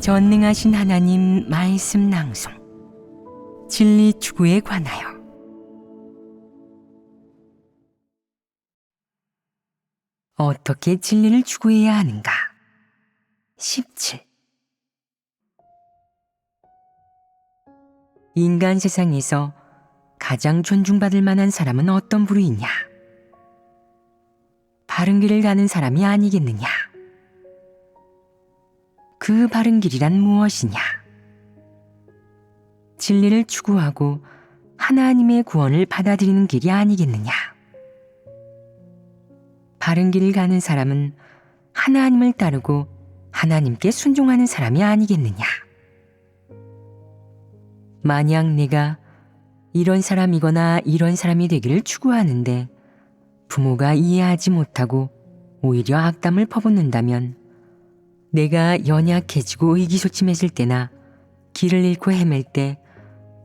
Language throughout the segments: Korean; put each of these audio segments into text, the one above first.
전능하신 하나님 말씀 낭송 진리 추구에 관하여 어떻게 진리를 추구해야 하는가 17 인간 세상에서 가장 존중받을 만한 사람은 어떤 부류이냐? 바른 길을 가는 사람이 아니겠느냐? 그 바른 길이란 무엇이냐? 진리를 추구하고 하나님의 구원을 받아들이는 길이 아니겠느냐? 바른 길을 가는 사람은 하나님을 따르고 하나님께 순종하는 사람이 아니겠느냐? 만약 내가 이런 사람이거나 이런 사람이 되기를 추구하는데 부모가 이해하지 못하고 오히려 악담을 퍼붓는다면 내가 연약해지고 의기소침해질 때나 길을 잃고 헤맬 때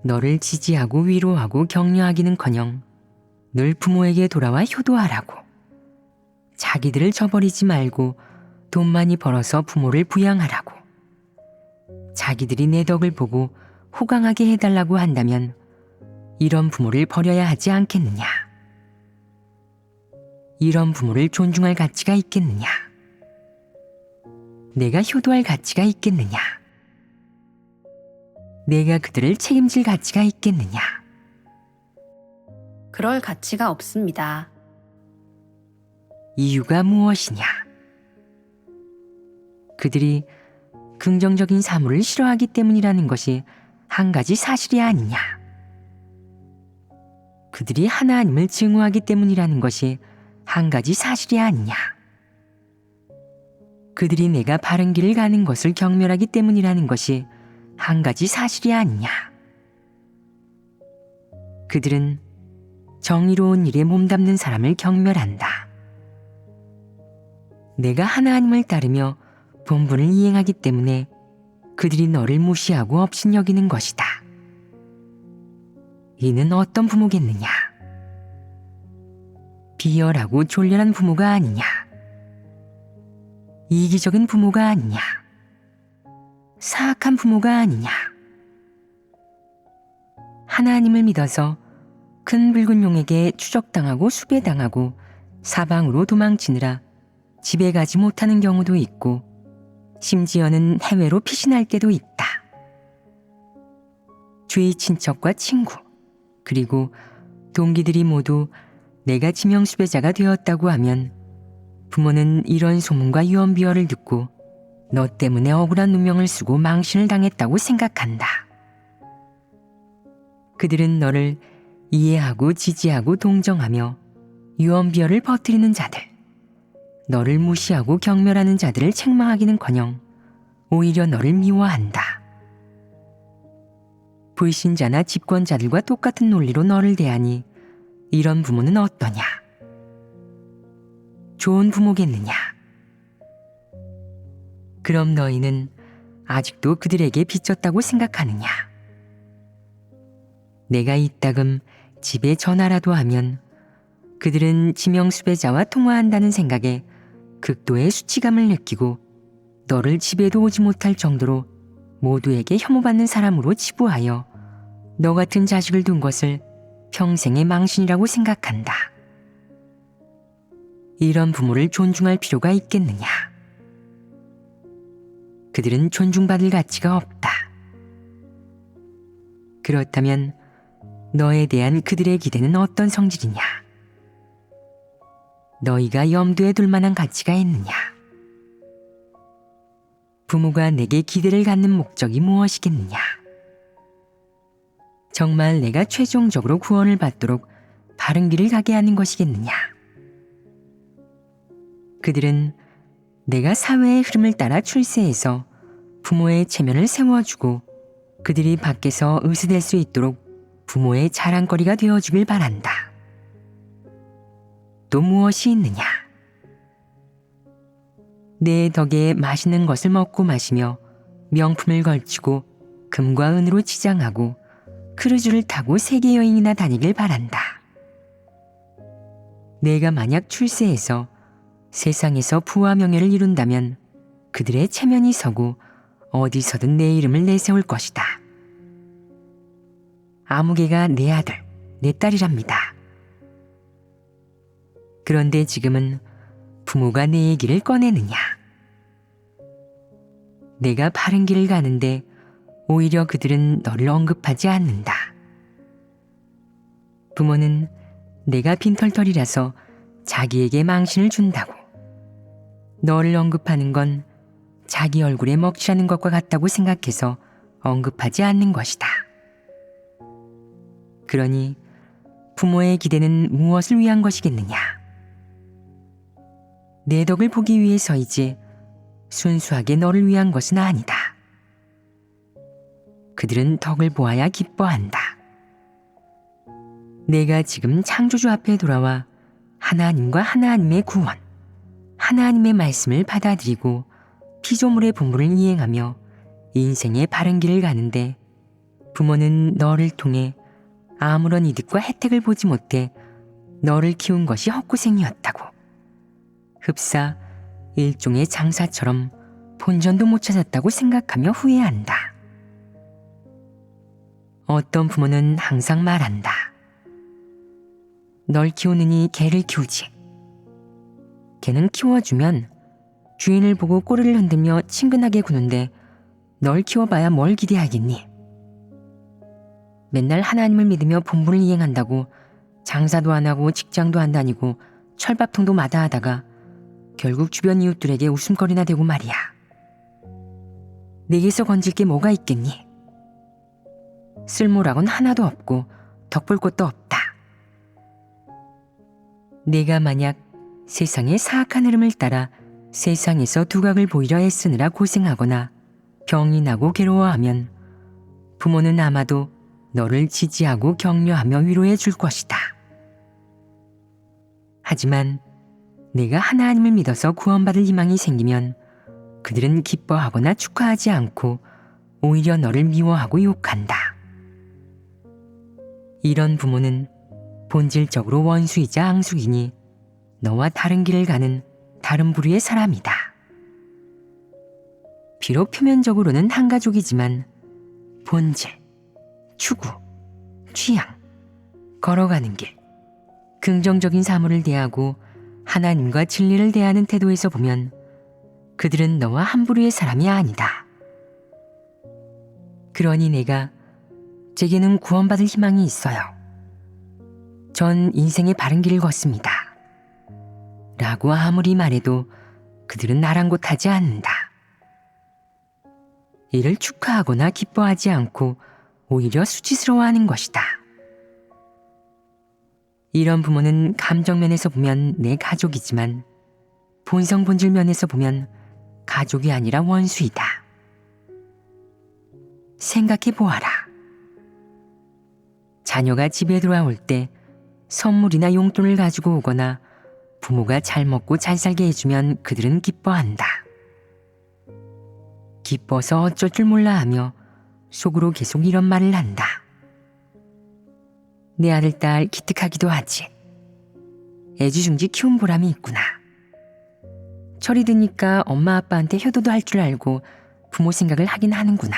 너를 지지하고 위로하고 격려하기는커녕 늘 부모에게 돌아와 효도하라고 자기들을 저버리지 말고 돈 많이 벌어서 부모를 부양하라고 자기들이 내 덕을 보고 호강하게 해달라고 한다면 이런 부모를 버려야 하지 않겠느냐? 이런 부모를 존중할 가치가 있겠느냐? 내가 효도할 가치가 있겠느냐? 내가 그들을 책임질 가치가 있겠느냐? 그럴 가치가 없습니다. 이유가 무엇이냐? 그들이 긍정적인 사물을 싫어하기 때문이라는 것이 한 가지 사실이 아니냐? 그들이 하나님을 증오하기 때문이라는 것이 한 가지 사실이 아니냐? 그들이 내가 바른 길을 가는 것을 경멸하기 때문이라는 것이 한 가지 사실이 아니냐? 그들은 정의로운 일에 몸담는 사람을 경멸한다. 내가 하나님을 따르며 본분을 이행하기 때문에 그들이 너를 무시하고 업신여기는 것이다. 이는 어떤 부모겠느냐? 비열하고 졸렬한 부모가 아니냐? 이기적인 부모가 아니냐? 사악한 부모가 아니냐? 하나님을 믿어서 큰 붉은 용에게 추적당하고 수배당하고 사방으로 도망치느라 집에 가지 못하는 경우도 있고 심지어는 해외로 피신할 때도 있다. 주위 친척과 친구, 그리고 동기들이 모두 내가 지명수배자가 되었다고 하면 부모는 이런 소문과 유언비어를 듣고 너 때문에 억울한 누명을 쓰고 망신을 당했다고 생각한다. 그들은 너를 이해하고 지지하고 동정하며 유언비어를 퍼뜨리는 자들, 너를 무시하고 경멸하는 자들을 책망하기는커녕 오히려 너를 미워한다. 불신자나 집권자들과 똑같은 논리로 너를 대하니 이런 부모는 어떠냐? 좋은 부모겠느냐? 그럼 너희는 아직도 그들에게 빚졌다고 생각하느냐? 내가 이따금 집에 전화라도 하면 그들은 지명수배자와 통화한다는 생각에 극도의 수치감을 느끼고 너를 집에도 오지 못할 정도로 모두에게 혐오받는 사람으로 치부하여 너 같은 자식을 둔 것을 평생의 망신이라고 생각한다. 이런 부모를 존중할 필요가 있겠느냐? 그들은 존중받을 가치가 없다. 그렇다면 너에 대한 그들의 기대는 어떤 성질이냐? 너희가 염두에 둘 만한 가치가 있느냐? 부모가 내게 기대를 갖는 목적이 무엇이겠느냐? 정말 내가 최종적으로 구원을 받도록 바른 길을 가게 하는 것이겠느냐? 그들은 내가 사회의 흐름을 따라 출세해서 부모의 체면을 세워주고 그들이 밖에서 의스될 수 있도록 부모의 자랑거리가 되어주길 바란다. 또 무엇이 있느냐? 내 덕에 맛있는 것을 먹고 마시며 명품을 걸치고 금과 은으로 치장하고 크루즈를 타고 세계 여행이나 다니길 바란다. 내가 만약 출세해서 세상에서 부와 명예를 이룬다면 그들의 체면이 서고 어디서든 내 이름을 내세울 것이다. 아무개가 내 아들, 내 딸이랍니다. 그런데 지금은 부모가 내 얘기를 꺼내느냐? 내가 바른 길을 가는데 오히려 그들은 너를 언급하지 않는다. 부모는 내가 빈털털이라서 자기에게 망신을 준다고. 너를 언급하는 건 자기 얼굴에 먹칠하는 것과 같다고 생각해서 언급하지 않는 것이다. 그러니 부모의 기대는 무엇을 위한 것이겠느냐? 내 덕을 보기 위해서이지 순수하게 너를 위한 것은 아니다. 그들은 덕을 보아야 기뻐한다. 내가 지금 창조주 앞에 돌아와 하나님과 하나님의 구원, 하나님의 말씀을 받아들이고 피조물의 분부를 이행하며 인생의 바른 길을 가는데 부모는 너를 통해 아무런 이득과 혜택을 보지 못해 너를 키운 것이 헛고생이었다고. 흡사 일종의 장사처럼 본전도 못 찾았다고 생각하며 후회한다. 어떤 부모는 항상 말한다. 널 키우느니 개를 키우지. 개는 키워주면 주인을 보고 꼬리를 흔들며 친근하게 구는데 널 키워봐야 뭘 기대하겠니? 맨날 하나님을 믿으며 본분을 이행한다고 장사도 안 하고 직장도 안 다니고 철밥통도 마다하다가 결국 주변 이웃들에게 웃음거리나 되고 말이야. 내게서 건질 게 뭐가 있겠니? 쓸모라곤 하나도 없고 덕볼 것도 없다. 내가 만약 세상의 사악한 흐름을 따라 세상에서 두각을 보이려 애쓰느라 고생하거나 병이 나고 괴로워하면 부모는 아마도 너를 지지하고 격려하며 위로해 줄 것이다. 하지만 내가 하나님을 믿어서 구원받을 희망이 생기면 그들은 기뻐하거나 축하하지 않고 오히려 너를 미워하고 욕한다. 이런 부모는 본질적으로 원수이자 앙숙이니 너와 다른 길을 가는 다른 부류의 사람이다. 비록 표면적으로는 한 가족이지만 본질, 추구, 취향, 걸어가는 길, 긍정적인 사물을 대하고 하나님과 진리를 대하는 태도에서 보면 그들은 너와 한 부류의 사람이 아니다. 그러니 내가 제게는 구원받을 희망이 있어요. 전 인생의 바른 길을 걷습니다. 라고 아무리 말해도 그들은 아랑곳하지 않는다. 이를 축하하거나 기뻐하지 않고 오히려 수치스러워하는 것이다. 이런 부모는 감정면에서 보면 내 가족이지만 본성 본질 면에서 보면 가족이 아니라 원수이다. 생각해 보아라. 자녀가 집에 돌아올 때 선물이나 용돈을 가지고 오거나 부모가 잘 먹고 잘 살게 해주면 그들은 기뻐한다. 기뻐서 어쩔 줄 몰라 하며 속으로 계속 이런 말을 한다. 내 아들, 딸 기특하기도 하지. 애지중지 키운 보람이 있구나. 철이 드니까 엄마 아빠한테 효도도 할 줄 알고 부모 생각을 하긴 하는구나.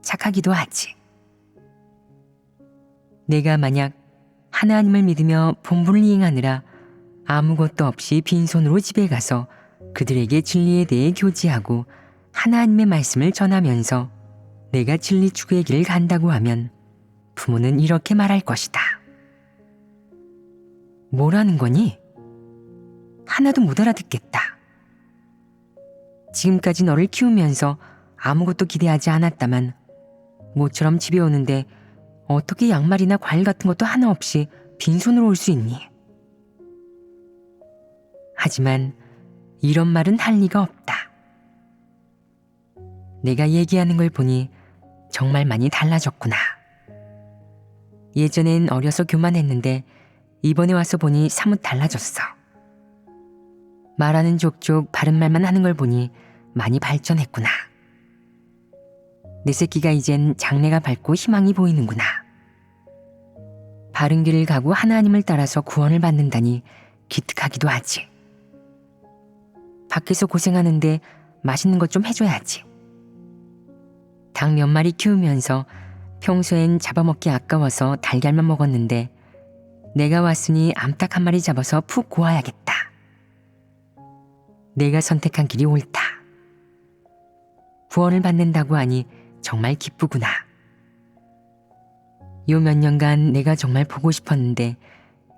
착하기도 하지. 내가 만약 하나님을 믿으며 본분을 이행하느라 아무것도 없이 빈손으로 집에 가서 그들에게 진리에 대해 교지하고 하나님의 말씀을 전하면서 내가 진리 추구의 길을 간다고 하면 부모는 이렇게 말할 것이다. 뭐라는 거니? 하나도 못 알아듣겠다. 지금까지 너를 키우면서 아무것도 기대하지 않았다만 모처럼 집에 오는데 어떻게 양말이나 과일 같은 것도 하나 없이 빈손으로 올 수 있니? 하지만 이런 말은 할 리가 없다. 내가 얘기하는 걸 보니 정말 많이 달라졌구나. 예전엔 어려서 교만했는데 이번에 와서 보니 사뭇 달라졌어. 말하는 족족 바른 말만 하는 걸 보니 많이 발전했구나. 내 새끼가 이젠 장래가 밝고 희망이 보이는구나. 바른 길을 가고 하나님을 따라서 구원을 받는다니 기특하기도 하지. 밖에서 고생하는데 맛있는 것 좀 해줘야지. 닭 몇 마리 키우면서 평소엔 잡아먹기 아까워서 달걀만 먹었는데 내가 왔으니 암탉 한 마리 잡아서 푹 고아야겠다. 내가 선택한 길이 옳다. 구원을 받는다고 하니 정말 기쁘구나. 요 몇 년간 내가 정말 보고 싶었는데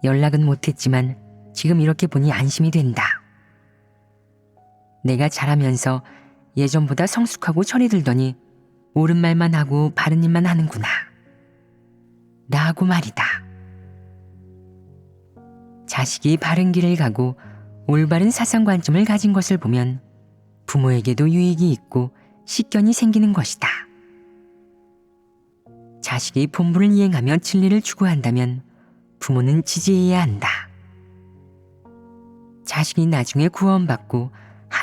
연락은 못했지만 지금 이렇게 보니 안심이 된다. 내가 자라면서 예전보다 성숙하고 철이 들더니 옳은 말만 하고 바른 일만 하는구나. 나하고 말이다. 자식이 바른 길을 가고 올바른 사상 관점을 가진 것을 보면 부모에게도 유익이 있고 식견이 생기는 것이다. 자식이 본분을 이행하며 진리를 추구한다면 부모는 지지해야 한다. 자식이 나중에 구원받고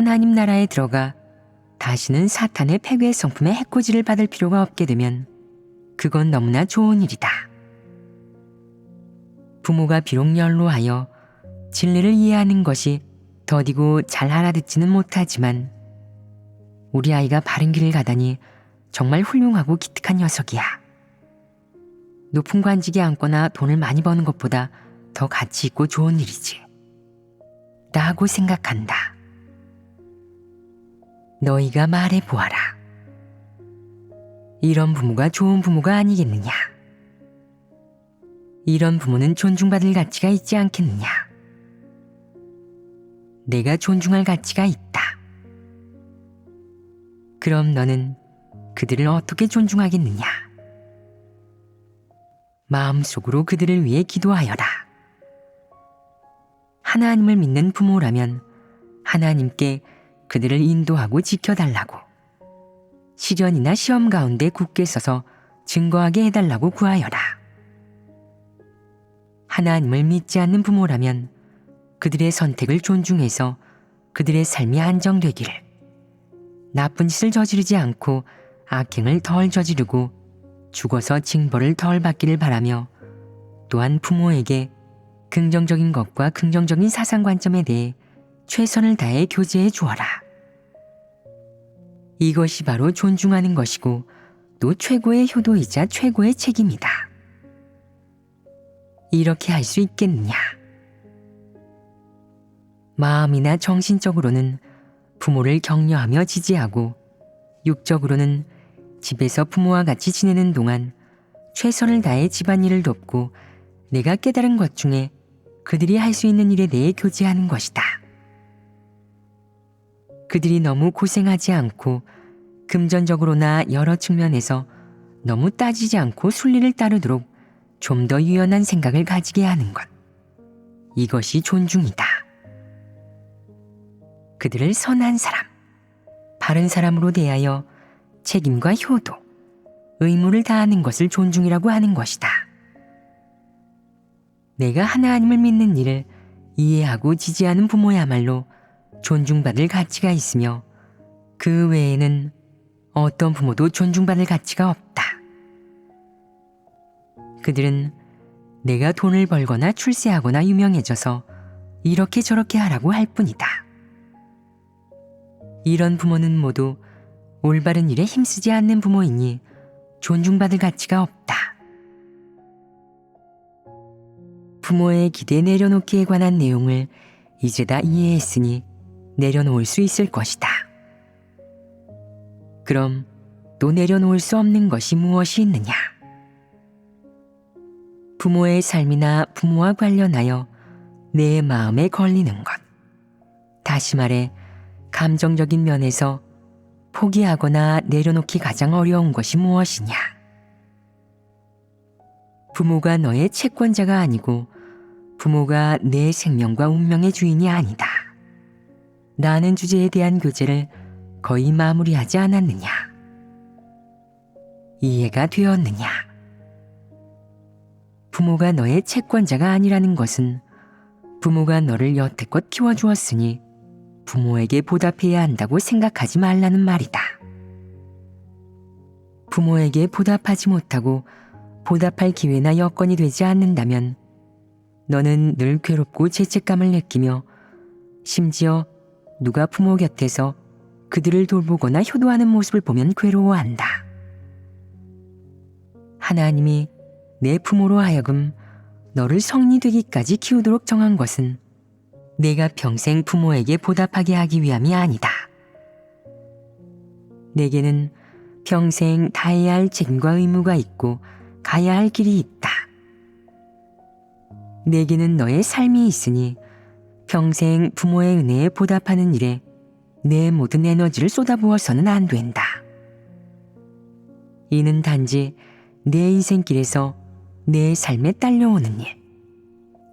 하나님 나라에 들어가 다시는 사탄의 패괴의 성품의 해코지를 받을 필요가 없게 되면 그건 너무나 좋은 일이다. 부모가 비록 연로하여 진리를 이해하는 것이 더디고 잘 알아듣지는 못하지만 우리 아이가 바른 길을 가다니 정말 훌륭하고 기특한 녀석이야. 높은 관직에 앉거나 돈을 많이 버는 것보다 더 가치 있고 좋은 일이지. 라고 생각한다. 너희가 말해 보아라. 이런 부모가 좋은 부모가 아니겠느냐? 이런 부모는 존중받을 가치가 있지 않겠느냐? 내가 존중할 가치가 있다. 그럼 너는 그들을 어떻게 존중하겠느냐? 마음속으로 그들을 위해 기도하여라. 하나님을 믿는 부모라면 하나님께 그들을 인도하고 지켜달라고. 시련이나 시험 가운데 굳게 서서 증거하게 해달라고 구하여라. 하나님을 믿지 않는 부모라면 그들의 선택을 존중해서 그들의 삶이 안정되기를. 나쁜 짓을 저지르지 않고 악행을 덜 저지르고 죽어서 징벌을 덜 받기를 바라며 또한 부모에게 긍정적인 것과 긍정적인 사상 관점에 대해 최선을 다해 교제해 주어라. 이것이 바로 존중하는 것이고 또 최고의 효도이자 최고의 책임이다. 이렇게 할 수 있겠느냐? 마음이나 정신적으로는 부모를 격려하며 지지하고 육적으로는 집에서 부모와 같이 지내는 동안 최선을 다해 집안일을 돕고 내가 깨달은 것 중에 그들이 할 수 있는 일에 대해 교제하는 것이다. 그들이 너무 고생하지 않고 금전적으로나 여러 측면에서 너무 따지지 않고 순리를 따르도록 좀 더 유연한 생각을 가지게 하는 것. 이것이 존중이다. 그들을 선한 사람, 바른 사람으로 대하여 책임과 효도, 의무를 다하는 것을 존중이라고 하는 것이다. 내가 하나님을 믿는 일을 이해하고 지지하는 부모야말로 존중받을 가치가 있으며 그 외에는 어떤 부모도 존중받을 가치가 없다. 그들은 내가 돈을 벌거나 출세하거나 유명해져서 이렇게 저렇게 하라고 할 뿐이다. 이런 부모는 모두 올바른 일에 힘쓰지 않는 부모이니 존중받을 가치가 없다. 부모의 기대 내려놓기에 관한 내용을 이제 다 이해했으니 내려놓을 수 있을 것이다. 그럼 또 내려놓을 수 없는 것이 무엇이 있느냐? 부모의 삶이나 부모와 관련하여 내 마음에 걸리는 것. 다시 말해, 감정적인 면에서 포기하거나 내려놓기 가장 어려운 것이 무엇이냐? 부모가 너의 채권자가 아니고 부모가 내 생명과 운명의 주인이 아니다. 나는 주제에 대한 교제를 거의 마무리하지 않았느냐? 이해가 되었느냐? 부모가 너의 채권자가 아니라는 것은 부모가 너를 여태껏 키워주었으니 부모에게 보답해야 한다고 생각하지 말라는 말이다. 부모에게 보답하지 못하고 보답할 기회나 여건이 되지 않는다면 너는 늘 괴롭고 죄책감을 느끼며 심지어 누가 부모 곁에서 그들을 돌보거나 효도하는 모습을 보면 괴로워한다. 하나님이 내 부모로 하여금 너를 성인이 되기까지 키우도록 정한 것은 내가 평생 부모에게 보답하게 하기 위함이 아니다. 내게는 평생 다해야 할 책임과 의무가 있고 가야 할 길이 있다. 내게는 너의 삶이 있으니 평생 부모의 은혜에 보답하는 일에 내 모든 에너지를 쏟아부어서는 안 된다. 이는 단지 내 인생길에서 내 삶에 딸려오는 일,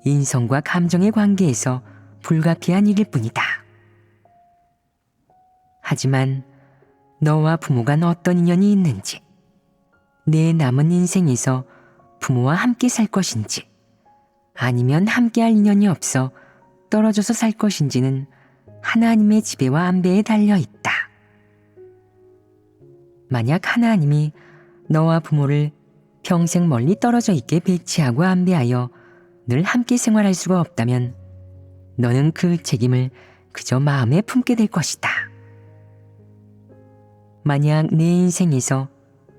인성과 감정의 관계에서 불가피한 일일 뿐이다. 하지만 너와 부모가 어떤 인연이 있는지, 내 남은 인생에서 부모와 함께 살 것인지, 아니면 함께할 인연이 없어 떨어져서 살 것인지는 하나님의 지배와 안배에 달려 있다. 만약 하나님이 너와 부모를 평생 멀리 떨어져 있게 배치하고 안배하여 늘 함께 생활할 수가 없다면 너는 그 책임을 그저 마음에 품게 될 것이다. 만약 내 인생에서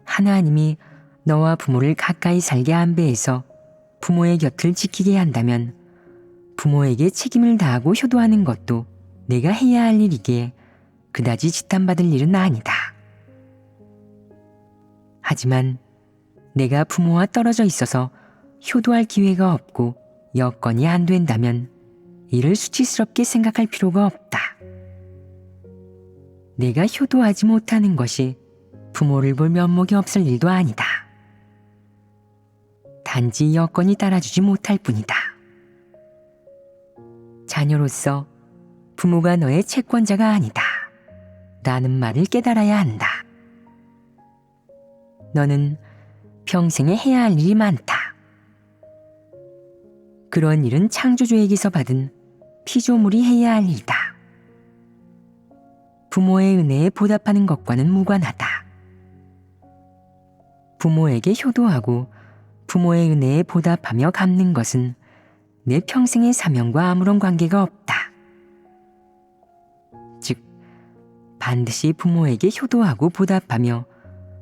하나님이 너와 부모를 가까이 살게 안배해서 부모의 곁을 지키게 한다면 부모에게 책임을 다하고 효도하는 것도 내가 해야 할 일이기에 그다지 지탄받을 일은 아니다. 하지만 내가 부모와 떨어져 있어서 효도할 기회가 없고 여건이 안 된다면 이를 수치스럽게 생각할 필요가 없다. 내가 효도하지 못하는 것이 부모를 볼 면목이 없을 일도 아니다. 단지 여건이 따라주지 못할 뿐이다. 자녀로서 부모가 너의 채권자가 아니다. 라는 말을 깨달아야 한다. 너는 평생에 해야 할 일이 많다. 그런 일은 창조주에게서 받은 피조물이 해야 할 일이다. 부모의 은혜에 보답하는 것과는 무관하다. 부모에게 효도하고 부모의 은혜에 보답하며 갚는 것은 내 평생의 사명과 아무런 관계가 없다. 즉, 반드시 부모에게 효도하고 보답하며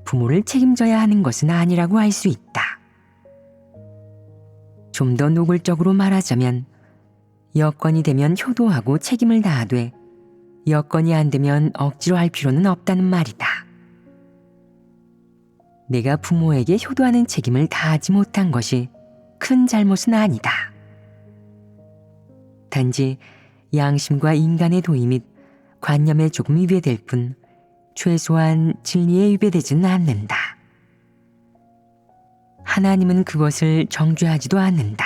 부모를 책임져야 하는 것은 아니라고 할수 있다. 좀 더 노골적으로 말하자면 여건이 되면 효도하고 책임을 다하되 여건이 안 되면 억지로 할 필요는 없다는 말이다. 내가 부모에게 효도하는 책임을 다하지 못한 것이 큰 잘못은 아니다. 단지 양심과 인간의 도의 및 관념에 조금 위배될 뿐 최소한 진리에 위배되지는 않는다. 하나님은 그것을 정죄하지도 않는다.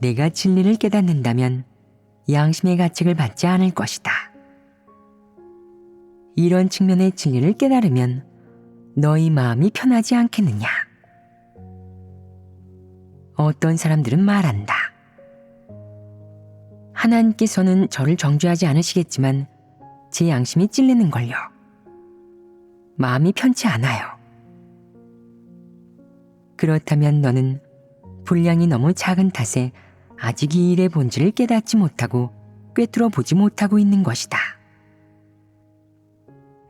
내가 진리를 깨닫는다면 양심의 가책을 받지 않을 것이다. 이런 측면의 진리를 깨달으면 너희 마음이 편하지 않겠느냐? 어떤 사람들은 말한다. 하나님께서는 저를 정죄하지 않으시겠지만 제 양심이 찔리는 걸요. 마음이 편치 않아요. 그렇다면 너는 분량이 너무 작은 탓에 아직 이 일의 본질을 깨닫지 못하고 꿰뚫어 보지 못하고 있는 것이다.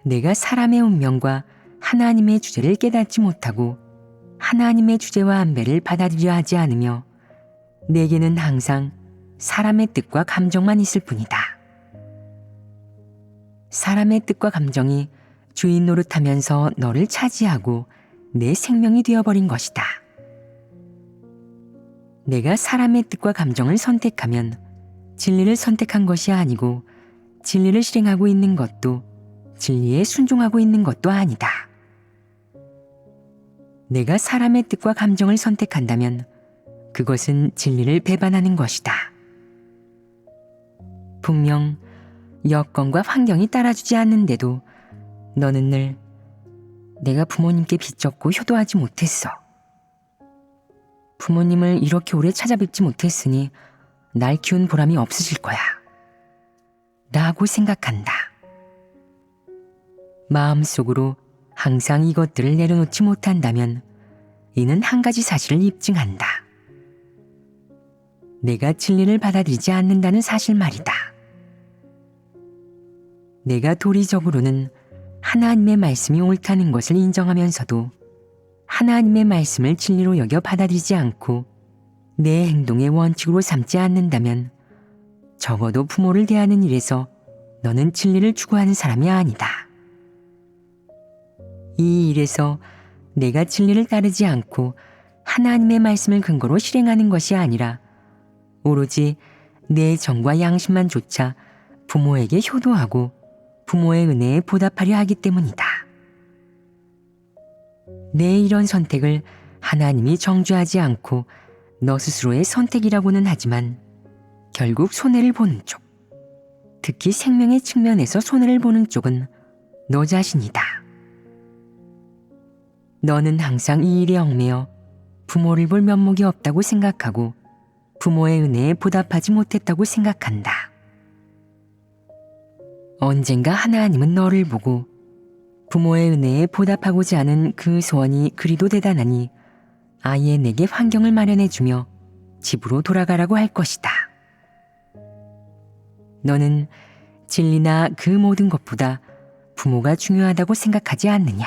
내가 사람의 운명과 하나님의 주제를 깨닫지 못하고 하나님의 주제와 안배를 받아들여 하지 않으며 내게는 항상 사람의 뜻과 감정만 있을 뿐이다. 사람의 뜻과 감정이 주인 노릇하면서 너를 차지하고 내 생명이 되어버린 것이다. 내가 사람의 뜻과 감정을 선택하면 진리를 선택한 것이 아니고 진리를 실행하고 있는 것도 진리에 순종하고 있는 것도 아니다. 내가 사람의 뜻과 감정을 선택한다면 그것은 진리를 배반하는 것이다. 분명 여건과 환경이 따라주지 않는데도 너는 늘 내가 부모님께 빚졌고 효도하지 못했어. 부모님을 이렇게 오래 찾아뵙지 못했으니 날 키운 보람이 없으실 거야. 라고 생각한다. 마음속으로 항상 이것들을 내려놓지 못한다면 이는 한 가지 사실을 입증한다. 내가 진리를 받아들이지 않는다는 사실 말이다. 내가 도리적으로는 하나님의 말씀이 옳다는 것을 인정하면서도 하나님의 말씀을 진리로 여겨 받아들이지 않고 내 행동의 원칙으로 삼지 않는다면 적어도 부모를 대하는 일에서 너는 진리를 추구하는 사람이 아니다. 이 일에서 내가 진리를 따르지 않고 하나님의 말씀을 근거로 실행하는 것이 아니라 오로지 내 정과 양심만 조차 부모에게 효도하고 부모의 은혜에 보답하려 하기 때문이다. 내 이런 선택을 하나님이 정죄하지 않고 너 스스로의 선택이라고는 하지만 결국 손해를 보는 쪽, 특히 생명의 측면에서 손해를 보는 쪽은 너 자신이다. 너는 항상 이 일에 얽매여 부모를 볼 면목이 없다고 생각하고 부모의 은혜에 보답하지 못했다고 생각한다. 언젠가 하나님은 너를 보고 부모의 은혜에 보답하고자 하는 그 소원이 그리도 대단하니 아예 내게 환경을 마련해주며 집으로 돌아가라고 할 것이다. 너는 진리나 그 모든 것보다 부모가 중요하다고 생각하지 않느냐?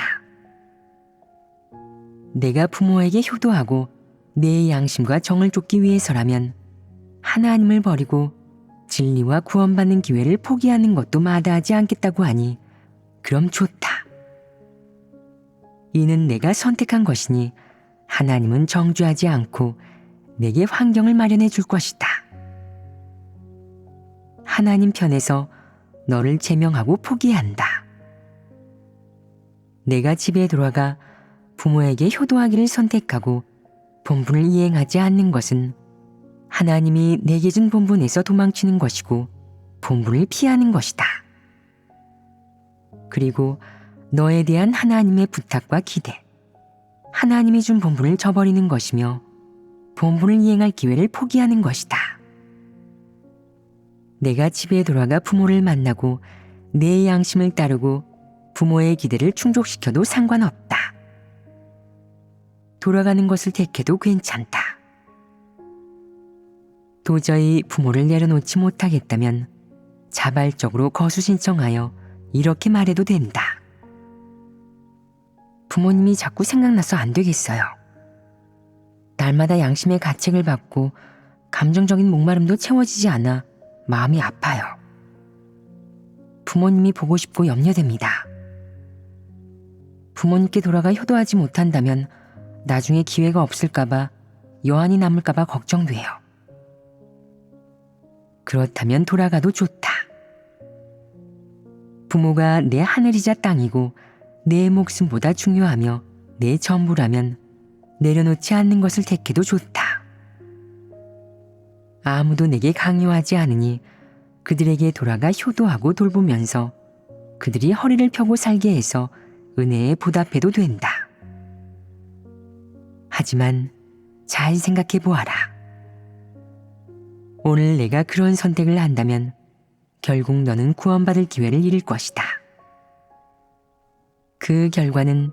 내가 부모에게 효도하고 내 양심과 정을 쫓기 위해서라면 하나님을 버리고 진리와 구원받는 기회를 포기하는 것도 마다하지 않겠다고 하니 그럼 좋다. 이는 내가 선택한 것이니 하나님은 정죄하지 않고 내게 환경을 마련해 줄 것이다. 하나님 편에서 너를 제명하고 포기한다. 내가 집에 돌아가 부모에게 효도하기를 선택하고 본분을 이행하지 않는 것은 하나님이 내게 준 본분에서 도망치는 것이고 본분을 피하는 것이다. 그리고 너에 대한 하나님의 부탁과 기대, 하나님이 준 본분을 저버리는 것이며 본분을 이행할 기회를 포기하는 것이다. 내가 집에 돌아가 부모를 만나고 내 양심을 따르고 부모의 기대를 충족시켜도 상관없다. 돌아가는 것을 택해도 괜찮다. 도저히 부모를 내려놓지 못하겠다면 자발적으로 거수 신청하여 이렇게 말해도 된다. 부모님이 자꾸 생각나서 안 되겠어요. 날마다 양심의 가책을 받고 감정적인 목마름도 채워지지 않아 마음이 아파요. 부모님이 보고 싶고 염려됩니다. 부모님께 돌아가 효도하지 못한다면 나중에 기회가 없을까봐 여한이 남을까봐 걱정돼요. 그렇다면 돌아가도 좋다. 부모가 내 하늘이자 땅이고 내 목숨보다 중요하며 내 전부라면 내려놓지 않는 것을 택해도 좋다. 아무도 내게 강요하지 않으니 그들에게 돌아가 효도하고 돌보면서 그들이 허리를 펴고 살게 해서 은혜에 보답해도 된다. 하지만 잘 생각해 보아라. 오늘 내가 그런 선택을 한다면 결국 너는 구원받을 기회를 잃을 것이다. 그 결과는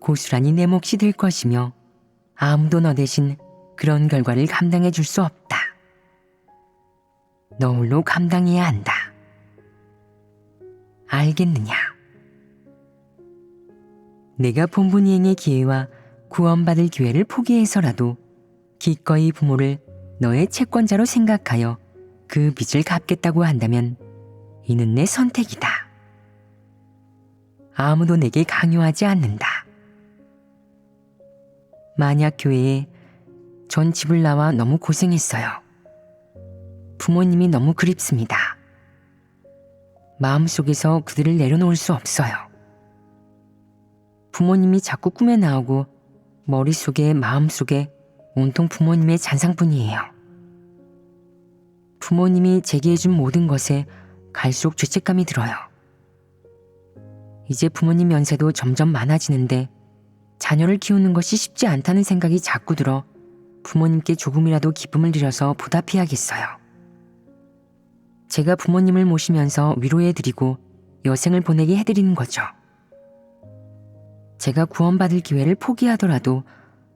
고스란히 내 몫이 될 것이며 아무도 너 대신 그런 결과를 감당해 줄 수 없다. 너 홀로 감당해야 한다. 알겠느냐? 내가 본분 이행의 기회와 구원받을 기회를 포기해서라도 기꺼이 부모를 너의 채권자로 생각하여 그 빚을 갚겠다고 한다면 이는 내 선택이다. 아무도 내게 강요하지 않는다. 만약 교회에 전 집을 나와 너무 고생했어요. 부모님이 너무 그립습니다. 마음속에서 그들을 내려놓을 수 없어요. 부모님이 자꾸 꿈에 나오고 머릿속에 마음속에 온통 부모님의 잔상뿐이에요. 부모님이 제게 해준 모든 것에 갈수록 죄책감이 들어요. 이제 부모님 연세도 점점 많아지는데 자녀를 키우는 것이 쉽지 않다는 생각이 자꾸 들어 부모님께 조금이라도 기쁨을 드려서 보답해야겠어요. 제가 부모님을 모시면서 위로해드리고 여생을 보내게 해드리는 거죠. 제가 구원받을 기회를 포기하더라도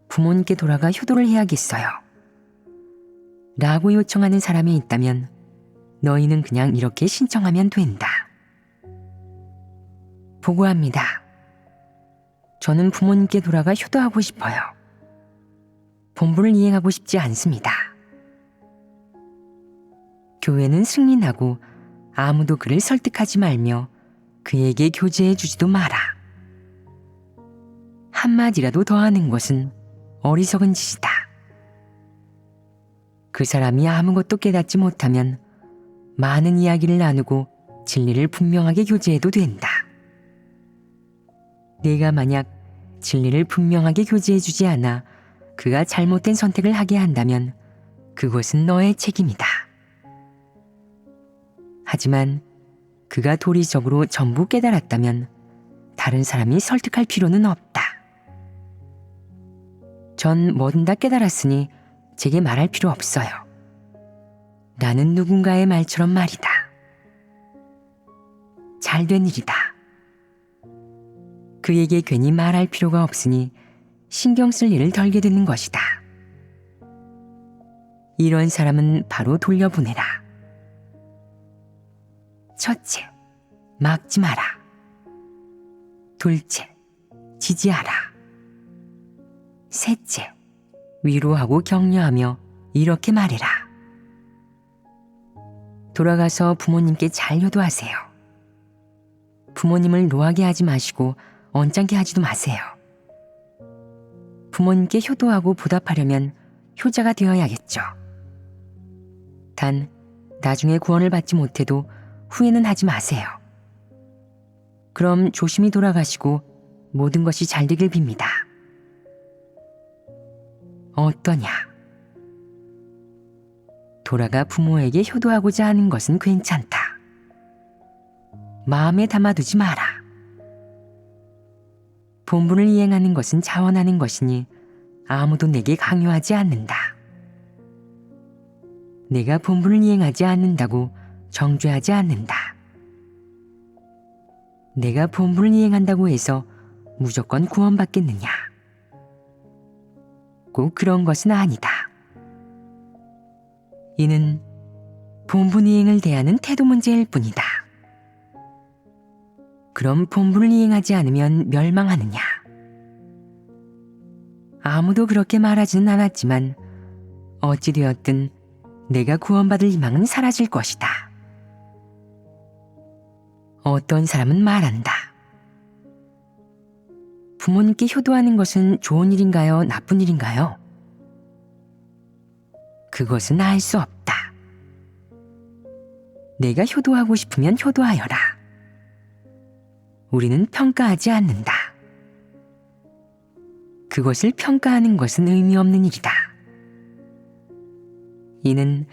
부모님께 돌아가 효도를 해야겠어요. 라고 요청하는 사람이 있다면 너희는 그냥 이렇게 신청하면 된다. 보고합니다. 저는 부모님께 돌아가 효도하고 싶어요. 본부를 이행하고 싶지 않습니다. 교회는 승인하고 아무도 그를 설득하지 말며 그에게 교제해 주지도 마라. 한마디라도 더 하는 것은 어리석은 짓이다. 그 사람이 아무것도 깨닫지 못하면 많은 이야기를 나누고 진리를 분명하게 교제해도 된다. 내가 만약 진리를 분명하게 교제해 주지 않아 그가 잘못된 선택을 하게 한다면 그것은 너의 책임이다. 하지만 그가 도리적으로 전부 깨달았다면 다른 사람이 설득할 필요는 없다. 전 뭐든 다 깨달았으니 제게 말할 필요 없어요. 나는 누군가의 말처럼 말이다. 잘 된 일이다. 그에게 괜히 말할 필요가 없으니 신경 쓸 일을 덜게 되는 것이다. 이런 사람은 바로 돌려보내라. 첫째, 막지 마라. 둘째, 지지하라. 셋째, 위로하고 격려하며 이렇게 말해라. 돌아가서 부모님께 잘 효도하세요. 부모님을 노하게 하지 마시고 언짢게 하지도 마세요. 부모님께 효도하고 보답하려면 효자가 되어야겠죠. 단, 나중에 구원을 받지 못해도 후회는 하지 마세요. 그럼 조심히 돌아가시고 모든 것이 잘 되길 빕니다. 어떠냐? 돌아가 부모에게 효도하고자 하는 것은 괜찮다. 마음에 담아두지 마라. 본분을 이행하는 것은 자원하는 것이니 아무도 내게 강요하지 않는다. 내가 본분을 이행하지 않는다고 정죄하지 않는다. 내가 본분을 이행한다고 해서 무조건 구원받겠느냐? 꼭 그런 것은 아니다. 이는 본분 이행을 대하는 태도 문제일 뿐이다. 그럼 본분을 이행하지 않으면 멸망하느냐? 아무도 그렇게 말하지는 않았지만 어찌되었든 내가 구원받을 희망은 사라질 것이다. 어떤 사람은 말한다. 부모님께 효도하는 것은 좋은 일인가요? 나쁜 일인가요? 그것은 알 수 없다. 내가 효도하고 싶으면 효도하여라. 우리는 평가하지 않는다. 그것을 평가하는 것은 의미 없는 일이다. 이는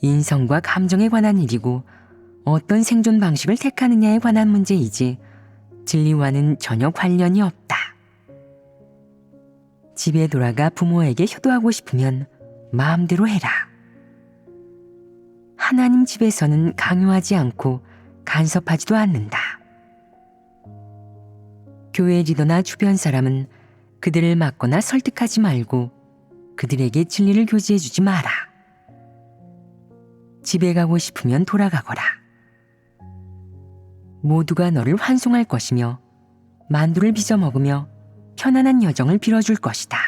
인성과 감정에 관한 일이고 어떤 생존 방식을 택하느냐에 관한 문제이지 진리와는 전혀 관련이 없다. 집에 돌아가 부모에게 효도하고 싶으면 마음대로 해라. 하나님 집에서는 강요하지 않고 간섭하지도 않는다. 교회 리더나 주변 사람은 그들을 막거나 설득하지 말고 그들에게 진리를 교지해 주지 마라. 집에 가고 싶으면 돌아가거라. 모두가 너를 환송할 것이며 만두를 빚어 먹으며 편안한 여정을 빌어줄 것이다.